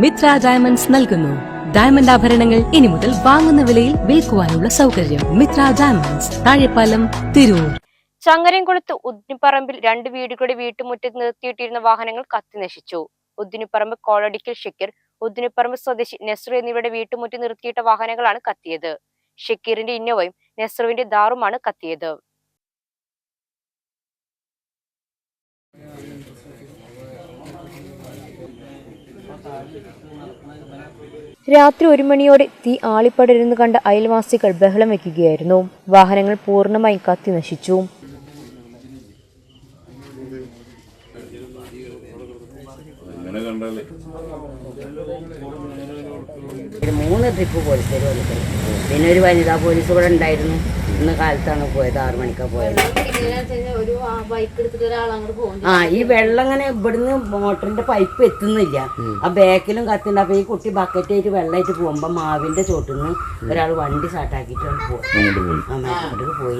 Mitra diamonds നൽകുന്നു. Diamond ആഭരണങ്ങൾ ഇനി മുതൽ വാങ്ങുന്ന വിലയിൽ വിൽക്കുവാനുള്ള സൗകര്യം മിത്ര ഡയമണ്ട്സ് താഴെപ്പാലം തിരൂർ. ചങ്ങരംകുളത്ത് ഉദ്നിപ്പറമ്പിൽ രണ്ട് വീടുകളുടെ വീട്ടുമുറ്റത്ത് നിർത്തിയിട്ടിരുന്ന വാഹനങ്ങൾ കത്തി നശിച്ചു. ഉദ്ദിനിപ്പറമ്പ് കോളടിക്കൽ ഷക്കീർ ഉദ്ദിനിപ്പറമ്പ് സ്വദേശി നെസ്രു എന്നിവരുടെ വീട്ടുമുറ്റി നിർത്തിയിട്ട വാഹനങ്ങളാണ് കത്തിയത്. ഷക്കീറിന്റെ ഇന്നോവയും നെസ്രുവിന്റെ ദാറുമാണ് കത്തിയത്. രാത്രി ഒരു മണിയോടെ തീ ആളിപ്പടരുന്നു കണ്ട അയൽവാസികൾ ബഹളം വയ്ക്കുകയായിരുന്നു വാഹനങ്ങൾ പൂർണമായും കത്തി നശിച്ചു. മൂന്ന് ട്രിപ്പ് പോലീസുകാർ വന്നിട്ടുണ്ട് പിന്നെ ഒരു വനിതാ പോലീസ് ഇവിടെ ഉണ്ടായിരുന്നു. ഇന്ന് കാലത്താണ് പോയത് ആറു മണിക്കാണ് പോയത്. ഒരു ബൈക്ക് എടുത്തിട്ട് ഒരാൾ അങ്ങോട്ട് പോകും ആ ഈ വെള്ളം ഇങ്ങനെ ഇവിടുന്ന് മോട്ടറിന്റെ പൈപ്പ് എത്തുന്നില്ല. ആ ബാക്കിലും കത്തുണ്ട്. അപ്പൊ ഈ കുട്ടി ബക്കറ്റ് ആയിട്ട് വെള്ളമായിട്ട് പോകുമ്പോ മാവിന്റെ ചോട്ടിന്ന് ഒരാൾ വണ്ടി സ്റ്റാർട്ടാക്കിയിട്ട് പോയി. അങ്ങോട്ട് പോയി.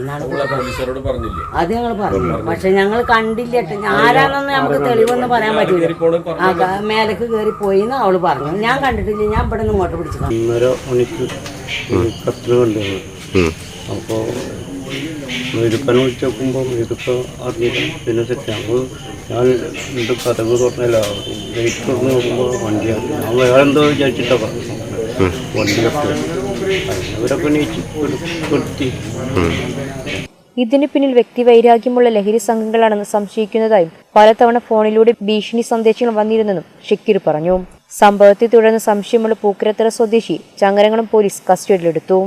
അത് ഞങ്ങൾ പറഞ്ഞു. പക്ഷെ ഞങ്ങൾ കണ്ടില്ല ആരാണെന്ന് നമുക്ക് തെളിവൊന്നും പറയാൻ പറ്റില്ല മേലക്ക് കയറി പോയി എന്ന് അവൾ പറഞ്ഞു. ഞാൻ കണ്ടിട്ടില്ല. ഞാൻ ഇവിടെ നിന്ന് മോട്ടർ പിടിച്ചു ഒന്നര മണിക്ക് കൊണ്ടുവന്നു അപ്പോൾ മെഴുക്കനെ വിളിച്ച് നോക്കുമ്പോൾ മെഴുപ്പ് അറിഞ്ഞില്ല പിന്നെ സെറ്റ് ഞങ്ങൾ ഞാൻ എന്റെ കഥകൾ തുറന്നില്ല ലൈറ്റ് തുറന്ന് നോക്കുമ്പോൾ വണ്ടിയാണ് ഞാൻ വേറെ എന്തോ വിചാരിച്ചിട്ടാ പറഞ്ഞു വണ്ടിയൊക്കെ അവരൊക്കെ നീച്ച് പെടുത്തി ഇതിന് പിന്നിൽ വ്യക്തി വൈരാഗ്യമുള്ള ലഹരി സംഘങ്ങളാണെന്ന് സംശയിക്കുന്നതായും പലതവണ ഫോണിലൂടെ ഭീഷണി സന്ദേശങ്ങൾ വന്നിരുന്നെന്നും ഷക്കീർ പറഞ്ഞു. സംഭവത്തെ തുടർന്ന് സംശയമുള്ള പൂക്കരത്തറ സ്വദേശി ചങ്ങരങ്ങളും പോലീസ് കസ്റ്റഡിയിലെടുത്തു.